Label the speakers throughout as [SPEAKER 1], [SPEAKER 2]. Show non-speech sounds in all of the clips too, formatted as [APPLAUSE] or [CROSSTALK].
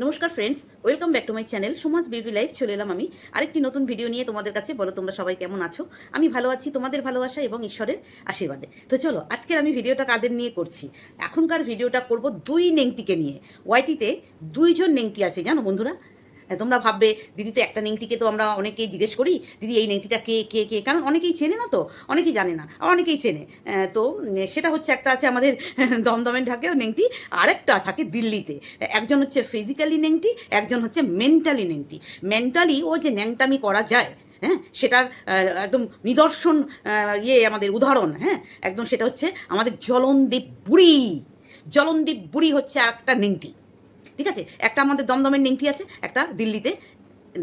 [SPEAKER 1] নমস্কার friends welcome back to my channel Samaj beauty life চলে এলাম আমি। আরেকটি নতুন ভিডিও নিয়ে তোমাদের কাছে। বলো, তোমরা সবাই কেমন আছো? আমি ভালো আছি, তোমাদের ভালোবাসা এবং ঈশ্বরের আশীর্বাদে। তো চলো, আজকের আমি ভিডিওটা কাদের নিয়ে করছি? এখনকার ভিডিওটা করব দুই নেংটিকে নিয়ে। ওয়াইটিতে দুইজন নেংটি আছে, জানো বন্ধুরা? তোমরা ভাববে, দিদি তো একটা নেংটিকে তো আমরা অনেকেই জিজ্ঞেস করি, দিদি, এই নেংটিটা কে কে কে? কারণ অনেকেই চেনে না তো, অনেকেই জানে না আর অনেকেই চেনে। তো সেটা হচ্ছে একটা আছে আমাদের [LAUGHS] দমদমে থাকে নেংটি, আরেকটা থাকে দিল্লিতে। একজন হচ্ছে ফিজিক্যালি নেংটি, একজন হচ্ছে মেন্টালি নেংটি। মেন্টালি ও যে ন্যাংটামি করা যায় হ্যাঁ সেটার একদম নিদর্শন ইয়ে আমাদের উদাহরণ হ্যাঁ একদম সেটা হচ্ছে আমাদের জলনদীপ বুড়ি। জলনদীপ বুড়ি হচ্ছে একটা নেংটি। ঠিক আছে? একটা আমাদের দমদমের নেংটি আছে, একটা দিল্লিতে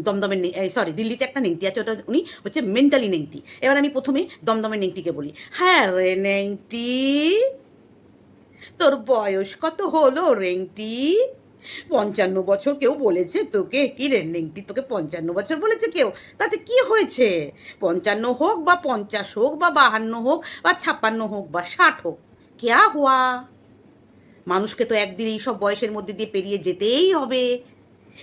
[SPEAKER 1] দমদমের সরি দিল্লিতে একটা নেংটি আছে, ওটা উনি হচ্ছে মেন্টালি নেংটি। এবার আমি প্রথমে দমদমের নেংটিকে বলি। হ্যাঁ রে নেংটি, তোর বয়স কত হলো রেংটি পঞ্চান্ন বছর কেউ বলেছে তোকে। কি রে নেংটি, তোকে পঞ্চান্ন বছর বলেছে কেউ? তাতে কি হয়েছে? পঞ্চান্ন হোক বা পঞ্চাশ হোক বা বাহান্ন হোক বা ছাপ্পান্ন হোক বা ষাট হোক, কেয়া হুয়া? মানুষকে তো একদিন এই সব বয়সের মধ্যে দিয়ে পেরিয়ে যেতেই হবে।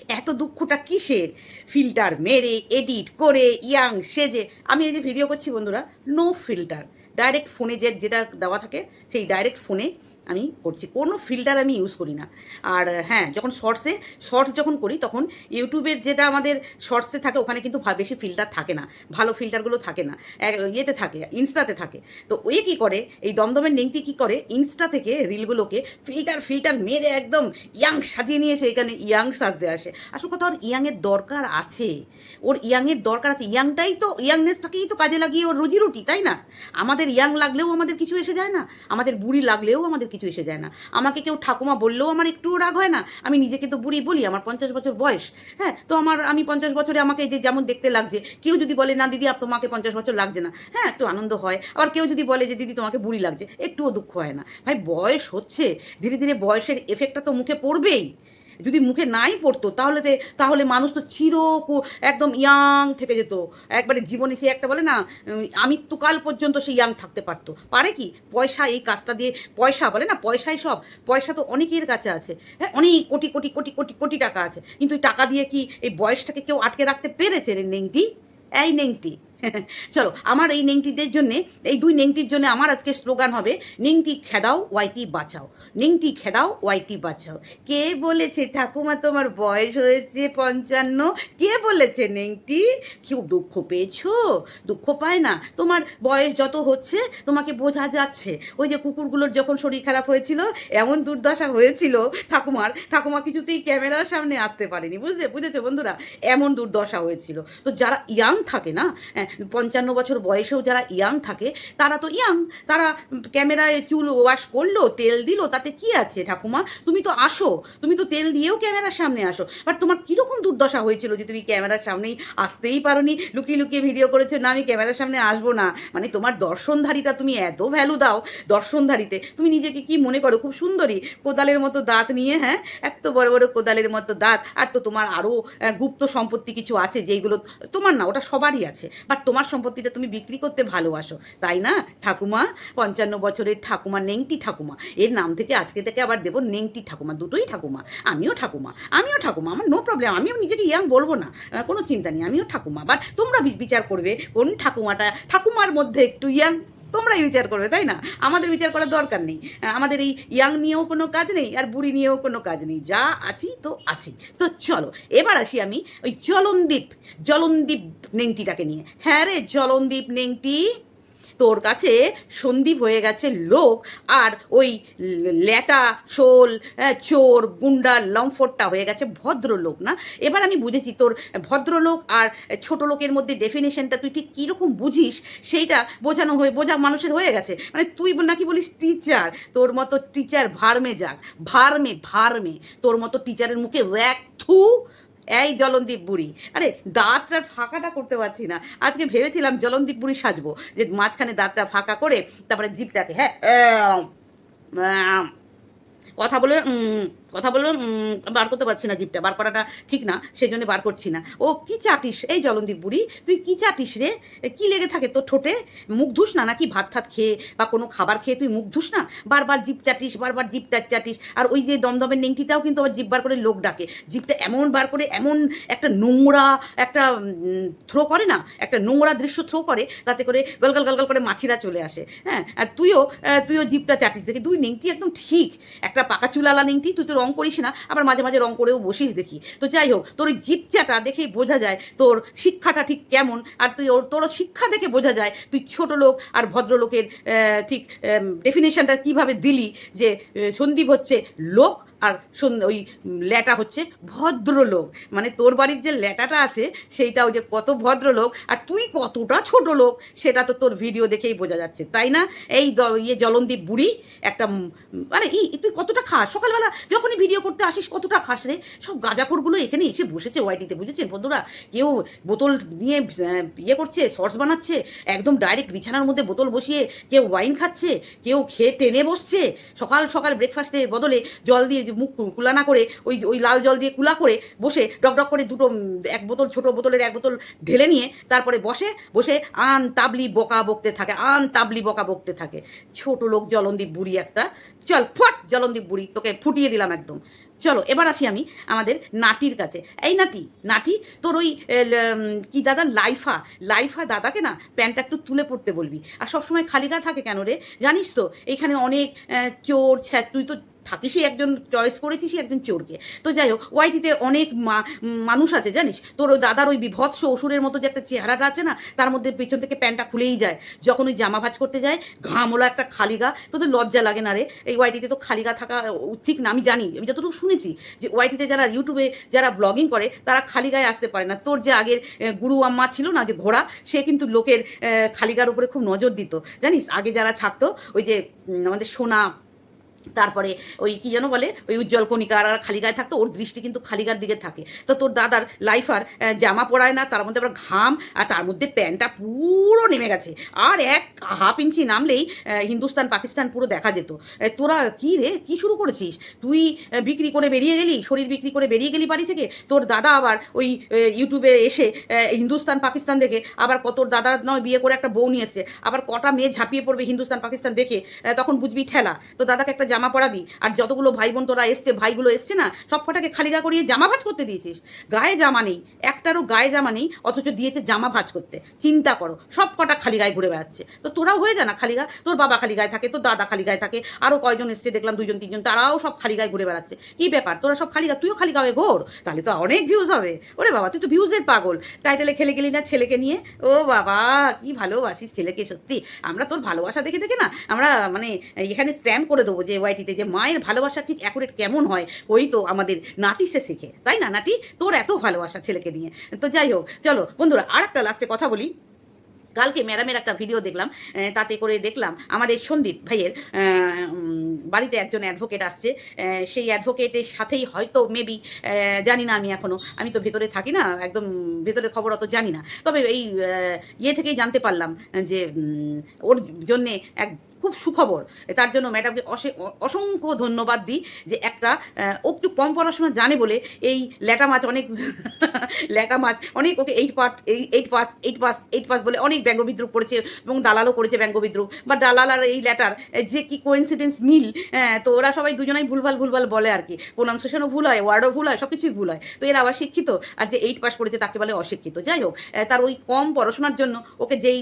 [SPEAKER 1] এত দুঃখটা কিসের? ফিল্টার মেরে, এডিট করে, ইয়াং সেজে। আমি এই যে ভিডিও করছি বন্ধুরা নো ফিল্টার ডাইরেক্ট ফোনে যে যেটা দেওয়া থাকে, সেই ডাইরেক্ট ফোনে আমি করছি। কোনো ফিল্টার আমি ইউজ করি না। আর হ্যাঁ যখন শর্টসে শর্টস যখন করি, তখন ইউটিউবের যেটা আমাদের শর্টসে থাকে, ওখানে কিন্তু বেশি ফিল্টার থাকে না। ভালো ফিল্টারগুলো থাকে না। ইয়েতে থাকে, ইনস্টাতে থাকে। তো ওই কী করে, এই দমদমের নেংটি কী করে, ইনস্টা থেকে রিলগুলোকে ফিল্টার ফিল্টার মেরে একদম ইয়াং সাজিয়ে নিয়ে এসে এখানে ইয়াং সাজতে আসে। আসল কথা ওর ইয়াংয়ের দরকার আছে। ওর ইয়াংয়ের দরকার আছে। ইয়াংটাই তো ইয়াংনেসটাকেই তো কাজে লাগিয়ে ওর রুজি রুটি তাই না? আমাদের ইয়াং লাগলেও আমাদের কিছু এসে যায় না। আমাদের বুড়ি লাগলেও আমাদের কিছু এসে যায় না। আমাকে কেউ ঠাকুমা বললেও আমার একটুও রাগ হয় না। আমি নিজেকে তো বুড়ি বলি, আমার পঞ্চাশ বছর বয়স। হ্যাঁ তো আমার, আমি পঞ্চাশ বছরে আমাকে যে যেমন দেখতে লাগছে, কেউ যদি বলে, না দিদি, আপ, তোমাকে পঞ্চাশ বছর লাগছে না। হ্যাঁ একটু আনন্দ হয়। আবার কেউ যদি বলে যে, দিদি, তোমাকে বুড়ি লাগছে, একটুও দুঃখ হয় না। ভাই, বয়স হচ্ছে, ধীরে ধীরে বয়সের এফেক্টটা তো মুখে পড়বেই। যদি মুখে নাই পড়তো, তাহলে তাহলে মানুষ তো চির একদম ইয়াং থেকে যেত। একবারে জীবনে সে একটা বলে না আমৃত্যুকাল পর্যন্ত সে ইয়াং থাকতে পারতো। পারে কি? পয়সা, এই কাজটা দিয়ে পয়সা বলে না, পয়সাই সব। পয়সা তো অনেকের কাছে আছে। হ্যাঁ অনেক কোটি কোটি কোটি কোটি কোটি টাকা আছে। কিন্তু টাকা দিয়ে কি এই বয়সটাকে কেউ আটকে রাখতে পেরেছে রে নেংটি? এই নেংটি। [LAUGHS] চলো আমার এই নেংটিদের জন্য এই দুই নেংটির জন্য আমার আজকে স্লোগান হবে নেংটি খেদাও ওয়াইটি বাঁচাও। নেংটি খেদাও ওয়াইটি বাঁচাও। কে বলেছে ঠাকুমা তোমার বয়স হয়েছে পঞ্চান্ন? কে বলেছে নেংটি? কেউ দুঃখ পেয়েছ? দুঃখ পায় না। তোমার বয়স যত হচ্ছে তোমাকে বোঝা যাচ্ছে। ওই যে কুকুরগুলোর যখন শরীর খারাপ হয়েছিল এমন দুর্দশা হয়েছিল ঠাকুমার। ঠাকুমা কিছুতেই ক্যামেরার সামনে আসতে পারেনি বুঝলে? বুঝেছ বন্ধুরা? এমন দুর্দশা হয়েছিল। তো যারা ইয়াং থাকে না হ্যাঁ, পঞ্চান্ন বছর বয়সেও যারা ইয়াং থাকে, তারা তো ইয়াং, তারা ক্যামেরায় চুল ওয়াশ করল, তেল দিল, তাতে কি আছে ঠাকুমা? তুমি তো আসো, তুমি তো তেল দিয়েও ক্যামেরার সামনে আসো। বাট তোমার কীরকম দুর্দশা হয়েছিল যে তুমি ক্যামেরার সামনেই আসতেই পারোনি? লুকিয়ে লুকিয়ে ভিডিও করেছ, না, আমি ক্যামেরার সামনে আসব না। মানে তোমার দর্শনধারীটা তুমি এত ভ্যালু দাও দর্শনধারীতে। তুমি নিজেকে কি মনে করো? খুব সুন্দরী। কোদালের মতো দাঁত নিয়ে হ্যাঁ? এত বড় বড় কোদালের মতো দাঁত। আর তো তোমার আরও গুপ্ত সম্পত্তি কিছু আছে যেইগুলো তোমার না, ওটা সবারই আছে। বাট তোমার সম্পত্তিটা তুমি বিক্রি করতে ভালোবাসো, তাই না? ঠাকুমা, পঞ্চান্ন বছরের ঠাকুমা, নেংটি ঠাকুমা। এর নাম থেকে আজকে থেকে আবার দেবো নেংটি ঠাকুমা, দুটোই ঠাকুমা। আমিও ঠাকুমা আমিও ঠাকুমা, আমার নো প্রবলেম আমিও নিজেকে ইয়াং বলব না কোনো চিন্তা নেই, আমিও ঠাকুমা। বাট তোমরা বিচার করবে কোন ঠাকুমাটা, ঠাকুমার মধ্যে একটু ইয়াং তোমরাই বিচার করবে, তাই না? আমাদের বিচার করার দরকার নেই। আমাদের এই ইয়াং নিয়েও কোনো কাজ নেই, আর বুড়ি নিয়েও কোনো কাজ নেই। যা আছি তো আছি। তো চলো, এবার আসি আমি ওই জলন্দীপ জলন্দীপ নেংটিটাকে নিয়ে। হ্যাঁ রে, জলন্দীপ নেংটি। তোর কাছে সন্দীপ হয়ে গেছে লোক আর ওই ল্যাটা, শোল চোর, গুন্ডা, লম্ফটটা হয়ে গেছে ভদ্রলোক, না? এবার আমি বুঝেছি তোর ভদ্রলোক আর ছোট লোকের মধ্যে ডেফিনেশনটা তুই ঠিক কীরকম বুঝিস সেইটা বোঝানো হয়ে, বোঝা মানুষের হয়ে গেছে। মানে তুই নাকি বলিস টিচার তোর মতো টিচার ভার্মে যাক ভার্মে ভার্মে তোর মতো টিচারের মুখে র্যাক থু এই জলন্দীপ বুড়ি। আরে, দাঁতটা ফাঁকাটা করতে পারছি না। আজকে ভেবেছিলাম জলন্দীপ বুড়ি সাজবো। যে মাঝখানে দাঁতটা ফাঁকা করে তারপরে জিপটাকে হ্যাঁ কথা বলে কথা বললাম উম, বার করতে পারছি না জিপটা বার করাটা ঠিক না সেই জন্য বার করছি না। ও কি চাটিস? এই জলন্দীপ বুড়ি তুই কি চাটিস রে? কি লেগে থাকে তোর ঠোঁটে? মুখ ধুস না নাকি ভাত ঠাত খেয়ে বা কোনো খাবার খেয়ে তুই মুখ ধুস না? বারবার জিপ চাটিস বারবার জিপ চাট চাটিস আর ওই যে দমদমের নেংটিটাও কিন্তু আবার জিপ বার করে লোক ডাকে। জিপটা এমন বার করে এমন একটা নোংরা একটা থ্রো করে না একটা নোংরা দৃশ্য থ্রো করে তাতে করে গলগল গলগল করে মাছিরা চলে আসে হ্যাঁ? আর তুইও তুইও জিপটা চাটিস। দেখি তুই নেংটি একদম ঠিক একটা পাকা চুলালা নেংটি তুই তো রং করিস না, আবার মাঝে মাঝে রং করেও বসিস দেখি। তো যাই হোক, তোর ওই জিপচাটা দেখেই বোঝা যায় তোর শিক্ষাটা ঠিক কেমন, আর তুই ওর, তোর শিক্ষা দেখে বোঝা যায় তুই ছোট লোক আর ভদ্রলোকের ঠিক ডেফিনেশনটা কীভাবে দিলি যে সন্দীপ হচ্ছে লোক আর ওই ল্যাটা হচ্ছে ভদ্রলোক। মানে তোর বাড়ির যে ল্যাটাটা আছে, সেইটাও যে কত ভদ্রলোক, আর তুই কতটা ছোট লোক, সেটা তো তোর ভিডিও দেখেই বোঝা যাচ্ছে, তাই না? এই ইয়ে জলন্দীপ বুড়ি, একটা মানে এই তুই কতটা খাস? সকালবেলা যখনই ভিডিও করতে আসিস, কতটা খাস রে? সব গাঁজাখোরগুলো এখানে এসে বসেছে ওয়াইটিতে বুঝেছেন বন্ধুরা? কেউ বোতল নিয়ে ইয়ে করছে সস বানাচ্ছে, একদম ডাইরেক্ট বিছানার মধ্যে বোতল বসিয়ে কেউ ওয়াইন খাচ্ছে, কেউ খেয়ে টেনে বসছে, সকাল সকাল ব্রেকফাস্টের বদলে জল দিয়ে যে মুখ কুলা না করে, ওই ওই লাল জল দিয়ে কুলা করে বসে ডক ডক করে দুটো এক বোতল, ছোট বোতলের এক বোতল ঢেলে নিয়ে তারপরে বসে বসে আন তাবলি বকা বকতে থাকে, আন তাবলি বকা বকতে থাকে। ছোট লোক জলন্দীপ বুড়ি একটা। চল, ফট, জলন্দীপ বুড়ি, তোকে ফুটিয়ে দিলাম একদম। চলো, এবার আসি আমি আমাদের নাটির কাছে। এই নাটি নাটি তোর ওই কি দাদা, লাইফা লাইফা দাদাকে না প্যান্টটা একটু তুলে পড়তে বলবি। আর সবসময় খালি গা থাকে কেন রে? জানিস তো, এখানে অনেক চোর, ছ্যাক, তুই তো থাকিসই একজন চয়েস করেছিসই একজন চোরকে। তো যাই হোক ওয়াইটিতে অনেক মানুষ আছে জানিস? তোর দাদার ওই বিভৎস অসুরের মতো যে একটা চেহারাটা আছে না তার মধ্যে পেছন থেকে প্যান্টটা খুলেই যায়। যখন ওই জামা ভাজ করতে যায় ঘামলা একটা খালি গা তোদের লজ্জা লাগে না রে? এই ওয়াইটিতে তো খালি গা থাকা ঠিক না আমি জানি আমি যতটুকু শুনেছি যে ওয়াইটিতে যারা ইউটিউবে যারা ব্লগিং করে তারা খালি গায়ে আসতে পারে না। তোর যে আগের গুরু আম্মা ছিল না যে ঘোড়া সে কিন্তু লোকের আহ, খালি গার উপরে খুব নজর দিত। জানিস? আগে যারা থাকতো ওই যে আমাদের সোনা তারপরে ওই কি যেন বলে, ওই উজ্জ্বল কণিকা আর খালি গায়ে থাকতো, ওর দৃষ্টি কিন্তু খালিগার দিকে থাকে। তো তোর দাদার লাইফার জামা পরায় না, তার মধ্যে আবার ঘাম, আর তার মধ্যে প্যান্টটা পুরো নেমে গেছে। আর এক হাফ ইঞ্চি নামলেই হিন্দুস্তান, পাকিস্তান পুরো দেখা যেত। তোরা কি রে, কি শুরু করেছিস? তুই বিক্রি করে বেরিয়ে গেলি? শরীর বিক্রি করে বেরিয়ে গেলি বাড়ি থেকে? তোর দাদা আবার ওই ইউটিউবে এসে হিন্দুস্তান, পাকিস্তান দেখে, আবার কত দাদার নয় বিয়ে করে একটা বউ নিয়ে এসছে, আবার কটা মেয়ে ঝাঁপিয়ে পড়বে হিন্দুস্তান, পাকিস্তান দেখে তখন বুঝবি ঠেলা। তো দাদাকে একটা জামা পরাবি? আর যতগুলো ভাই বোন তোরা এসছে, ভাইগুলো এসছে না, সব কটাকে খালিগা করিয়ে জামা ভাজ করতে দিয়েছিস। গায়ে জামা নেই, একটারও গায়ে জামা নেই, অথচ দিয়েছে জামা ভাজ করতে। চিন্তা করো, সব কটা খালি গায়ে ঘুরে বেড়াচ্ছে। তো তোরাও হয়ে যা না খালি গা তোর বাবা খালি গায়ে থাকে, তোর দাদা খালি গায়ে থাকে আরও কয়জন এসছে দেখলাম দুজন তিনজন, তারাও সব খালি গায়ে ঘুরে বেড়াচ্ছে। কি ব্যাপার? তোরা সব খালি গা তুইও খালি গায়ে ঘোর? তাহলে তো অনেক ভিউজ হবে। ওরে বাবা, তুই তো ভিউজের পাগল। টাইটেলে খেলে গেলি না ছেলেকে নিয়ে? ও বাবা, কি ভালোবাসিস ছেলেকে সত্যি। আমরা তোর ভালোবাসা দেখে দেখে না, আমরা মানে এখানে স্ট্যাম্প করে দেবো যে ওয়াইটিতে যে মায়ের ভালোবাসা ঠিক অ্যাকুরেট কেমন হয়, ওই তো আমাদের নাটি সে শেখে। তাই না নাটি তোর এত ভালোবাসা ছেলেকে নিয়ে। তো যাই হোক, চলো বন্ধুরা আর একটা লাস্টে কথা বলি। কালকে ম্যাডামের একটা ভিডিও দেখলাম তাতে করে দেখলাম আমাদের সন্দীপ ভাইয়ের বাড়িতে একজন অ্যাডভোকেট আসছে। সেই অ্যাডভোকেটের সাথেই হয়তো মেবি জানি না আমি এখনও আমি তো ভেতরে থাকি না, একদম ভেতরে খবর অত জানি না। তবে এই ইয়ে থেকেই জানতে পারলাম যে ওর জন্যে এক খুব সুখবর। তার জন্য ম্যাডামকে অসে- অসংখ্য ধন্যবাদ দিই যে একটা ও একটু কম পড়াশোনা জানে বলে এই ল্যাটা মাছ অনেক, [LAUGHS] ল্যাটা মাছ অনেক ওকে এইট পার্ট এই eight pass eight pass eight pass বলে অনেক ব্যঙ্গ বিদ্রুপ করেছে এবং দালালও করেছে ব্যঙ্গ বিদ্রুপ। বা দালাল আর এই ল্যাটার যে কি কোইন্সিডেন্স মিল তো ওরা সবাই দুজনাই ভুলভাল ভুলভাল বলে আর কি। প্রোনাউন্সিয়েশনও ভুল হয় ওয়ার্ডও ভুল হয় সব কিছুই ভুল হয়। তো এরা আবার শিক্ষিত আর যে এইট পাস করেছে তাকে বলে অশিক্ষিত। যাই হোক তার ওই কম পড়াশোনার জন্য ওকে যেই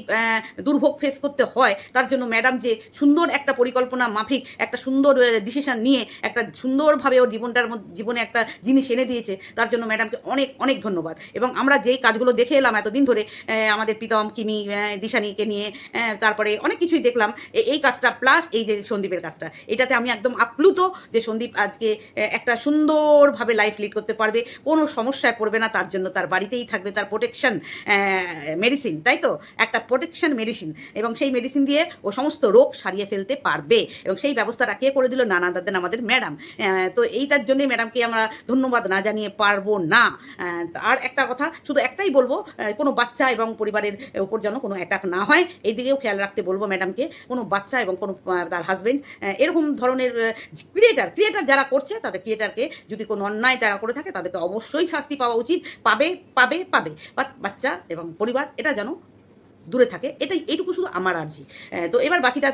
[SPEAKER 1] দুর্ভোগ ফেস করতে হয়, তার জন্য ম্যাডাম যে সুন্দর একটা পরিকল্পনা মাফিক, একটা সুন্দর ডিসিশন নিয়ে একটা সুন্দরভাবে ওর জীবনটার জীবনে একটা জিনিস এনে দিয়েছে, তার জন্য ম্যাডামকে অনেক অনেক ধন্যবাদ। এবং আমরা যেই কাজগুলো দেখে এলাম এতদিন ধরে আমাদের প্রীতম, কিমি দিশানিকে নিয়ে তারপরে অনেক কিছুই দেখলাম এই কাজটা প্লাস এই যে সন্দীপের কাজটা, এটাতে আমি একদম আপ্লুত যে সন্দীপ আজকে একটা সুন্দরভাবে লাইফ লিড করতে পারবে, কোনো সমস্যায় পড়বে না, তার জন্য তার বাড়িতেই থাকবে, তার প্রোটেকশন মেডিসিন তাই তো? একটা প্রোটেকশন মেডিসিন এবং সেই মেডিসিন দিয়ে ও সমস্ত রোগ সারিয়ে ফেলতে পারবে। এবং সেই ব্যবস্থাটা কে করে দিল? নানা দাদেন আমাদের ম্যাডাম। তো এইটার জন্যই ম্যাডামকে আমরা ধন্যবাদ না জানিয়ে পারব না। আর একটা কথা, শুধু একটাই বলব কোনো বাচ্চা এবং পরিবারের উপর যেন কোনো অ্যাটাক না হয়, এই দিকেও খেয়াল রাখতে বলব ম্যাডামকে, কোনো বাচ্চা এবং কোনো তার হাজবেন্ড এরকম ধরনের ক্রিয়েটার ক্রিয়েটার যারা করছে, তাদের ক্রিয়েটারকে যদি কোনো অন্যায় তারা করে থাকে, তাদেরকে অবশ্যই শাস্তি পাওয়া উচিত। পাবে পাবে পাবে। বাট বাচ্চা এবং পরিবার, এটা যেন দূরে থাকে। এটাই এইটুকু শুধু আমার আর্জি। তো এবার বাকিটা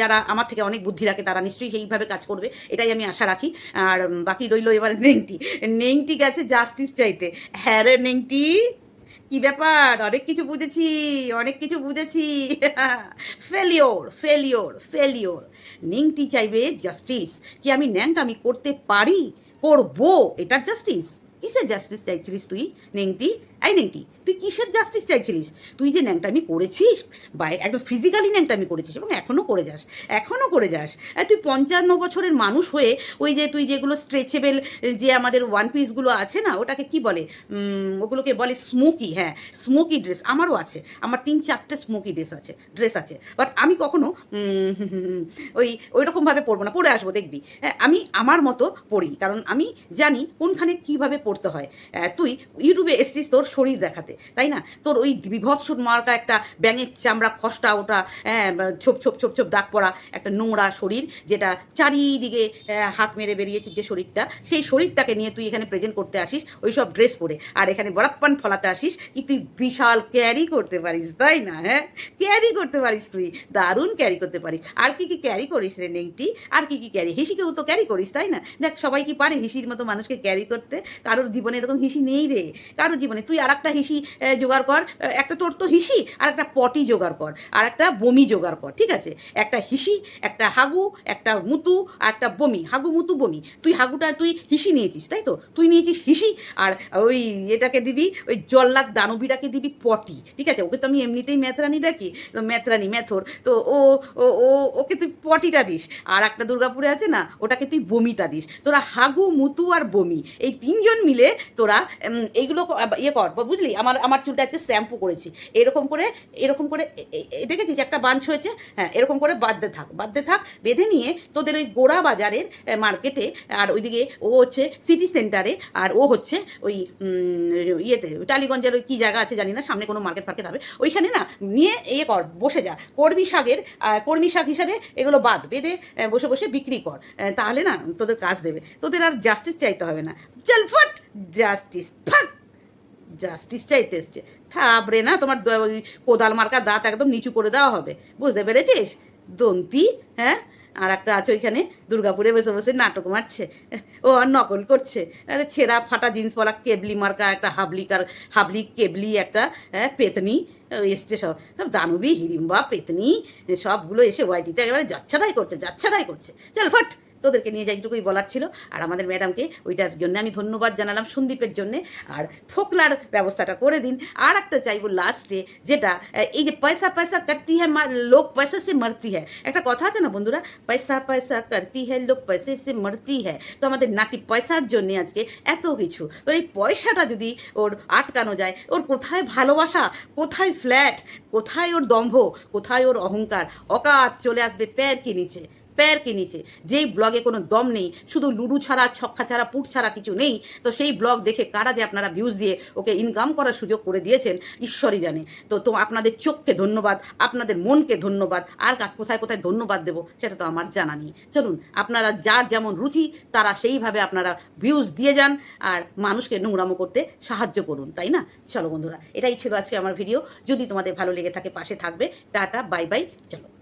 [SPEAKER 1] যারা আমার থেকে অনেক বুদ্ধি রাখে, তারা নিশ্চয়ই সেইভাবে কাজ করবে। এটাই আমি আশা রাখি। আর বাকি রইল এবার নেংটি। নেংটি গেছে জাস্টিস চাইতে। হ্যাঁ রে নেংটি, কি ব্যাপার? অনেক কিছু বুঝেছি, অনেক কিছু বুঝেছি। ফেলিওর ফেলিওর ফেলিওর নেংটি চাইবে জাস্টিস। কি আমি ন্যাংটা আমি করতে পারি? করব? এটার জাস্টিস? কিসের জাস্টিস চাইছিলিস তুই, নেংটি? এই নেংটি তুই কিসের জাস্টিস চাইছিলিস? তুই যে ন্যাংটামি করেছিস বা একদম ফিজিক্যালি ন্যাংটামি করেছিস এবং এখনও করে যাস এখনও করে যাস তুই পঞ্চান্ন বছরের মানুষ হয়ে ওই যে তুই যেগুলো স্ট্রেচেবেল যে আমাদের ওয়ান পিসগুলো আছে না ওটাকে কি বলে? ওগুলোকে বলে স্মোকি হ্যাঁ স্মোকি ড্রেস আমারও আছে আমার তিন চারটে স্মোকি ড্রেস আছে ড্রেস আছে বাট আমি কখনো ওই ওই রকমভাবে পরবো না পরে আসব দেখবি হ্যাঁ, আমি আমার মতো পড়ি কারণ আমি জানি কোনখানে কীভাবে পড়তে হয় তুই ইউটিউবে এসছিস তোর শরীর দেখাতে তাই না? তোর ওই বিভৎস মার্কা একটা ব্যাঙের চামড়া খসটা ওটা হ্যাঁ, ছোপ ছোপ ছোপ ছোপ দাগ পড়া একটা নোংরা শরীর যেটা চারিদিকে হাত মেরে বেরিয়েছে যে শরীরটা সেই শরীরটাকে নিয়ে তুই এখানে প্রেজেন্ট করতে আসিস ওই সব ড্রেস পরে। আর এখানে বড়াপ্পান ফলাতে আসিস কি তুই বিশাল ক্যারি করতে পারিস তাই না হ্যাঁ? ক্যারি করতে পারিস তুই দারুণ ক্যারি করতে পারিস। আর কি কি ক্যারি করিস রে নেংটি? আর কি কি ক্যারি হিসিকেও তো ক্যারি করিস তাই না? দেখ সবাই কি পারে হিসির মতো মানুষকে ক্যারি করতে? কারোর জীবনে এরকম হিসি নেই রে। কারোর জীবনে তুই আর একটা হিসি জোগাড় কর। একটা তোর তো হিসি আর একটা পটি জোগাড় কর আর একটা বমি জোগাড় কর, ঠিক আছে? একটা হিসি, একটা হাগু, একটা মুতু, আর একটা বমি, হাগু, মুতু, বমি। তুই হাগুটা তুই হিসি নিয়েছিস, তাই তো? তুই নিয়েছিস হিসি, আর ওই এটাকে দিবি, ওই জল্লাদ দানবীরাকে দিবি পটি, ঠিক আছে? ওকে তো আমি এমনিতেই ম্যাথরানি ডাকি ম্যাথরানি, ম্যাথর, তো ও ও ওকে তুই পটিটা দিস, আর একটা দুর্গাপুরে আছে না, ওটাকে তুই বমিটা দিস। তোরা হাগু, মুতু, আর বমি, এই তিনজন মিলে তোরা এইগুলো ইয়ে কর বুঝলি? আমার আমার চুলটা আজকে শ্যাম্পু করেছি। এরকম করে এরকম করে দেখেছিস একটা বাঞ্চ হয়েছে? হ্যাঁ এরকম করে বাঁধতে থাক বাঁধতে থাক, বেঁধে নিয়ে তোদের ওই গোড়া বাজারের মার্কেটে, আর ওইদিকে ও হচ্ছে সিটি সেন্টারে, আর ও হচ্ছে ওই ইয়েতে, টালিগঞ্জের ওই কী জায়গা আছে জানি না, সামনে কোনো মার্কেট ফার্কেট হবে। ওইখানে না, নিয়ে ইয়ে কর, বসে যা। কর্মী শাকের কর্মী শাক হিসাবে এগুলো বাদ বেঁধে বসে বসে বিক্রি কর। তাহলে না, তোদের কাজ দেবে। তোদের আর জাস্টিস চাইতে হবে না। চল ফট জাস্টিস ফাট। জাস্টিস চাইতে এসছে থাবড়ে না তোমার কোদাল মার্কা দাঁত একদম নিচু করে দেওয়া হবে। বুঝতে পেরেছিস? দন্তি হ্যাঁ? আর একটা আছে ওইখানে, দুর্গাপুরে বসে বসে নাটক মারছে। ও আর নকল করছে। আরে ছেঁড়া ফাটা জিন্স পরা কেবলি মার্কা একটা হাবলিকার, হাবলি কেবলি একটা হ্যাঁ পেতনি এসছে সব। সব দানবী হিড়িম্বা পেতনি, সবগুলো এসে ওয়াইটিতে একেবারে যাচ্ছাদাই করছে যাচ্ছাদাই করছে। চল, ফট! তোদেরকে নিয়ে যাই এইটুকুই বলার ছিল। আর আমাদের ম্যাডামকে ওইটার জন্য আমি ধন্যবাদ জানালাম সন্দীপের জন্যে। আর ফোকলার ব্যবস্থাটা করে দিন। আর একটা চাইব লাস্টে যেটা, এই যে পয়সা পয়সা করতি হ্যাঁ লোক পয়সা সে মরতি হ্যাঁ একটা কথা আছে না বন্ধুরা? পয়সা পয়সা করতি হ্যাঁ লোক পয়সা সে মরতি হ্যাঁ তো আমাদের নাটি পয়সার জন্যে আজকে এত কিছু। তো এই পয়সাটা যদি ওর আটকানো যায়, ওর কোথায় ভালোবাসা? কোথায় ফ্ল্যাট কোথায় ওর দম্ভ? কোথায় ওর অহংকার? অকাত চলে আসবে প্যার কি নিচে? প্যার কি নিচে। যেই ব্লগে কোনো দম নেই, শুধু লুডু ছাড়া, ছক্কা ছাড়া, পুট ছাড়া কিছু নেই, তো সেই ব্লগ দেখে কারা যে আপনারা ভিউজ দিয়ে ওকে ইনকাম করার সুযোগ করে দিয়েছেন, ঈশ্বরই জানে। তো তো আপনাদের চোখকে ধন্যবাদ, আপনাদের মনকে ধন্যবাদ, আর কোথায় কোথায় ধন্যবাদ দেবো সেটা তো আমার জানা নেই। চলুন, আপনারা যার যেমন রুচি, তারা সেইভাবে আপনারা ভিউজ দিয়ে যান, আর মানুষকে নোংরামো করতে সাহায্য করুন, তাই না? চলো বন্ধুরা, এটাই ছিল আজকে আমার ভিডিও যদি তোমাদের ভালো লেগে থাকে, পাশে থাকবে। টাটা, বাই বাই, চলো।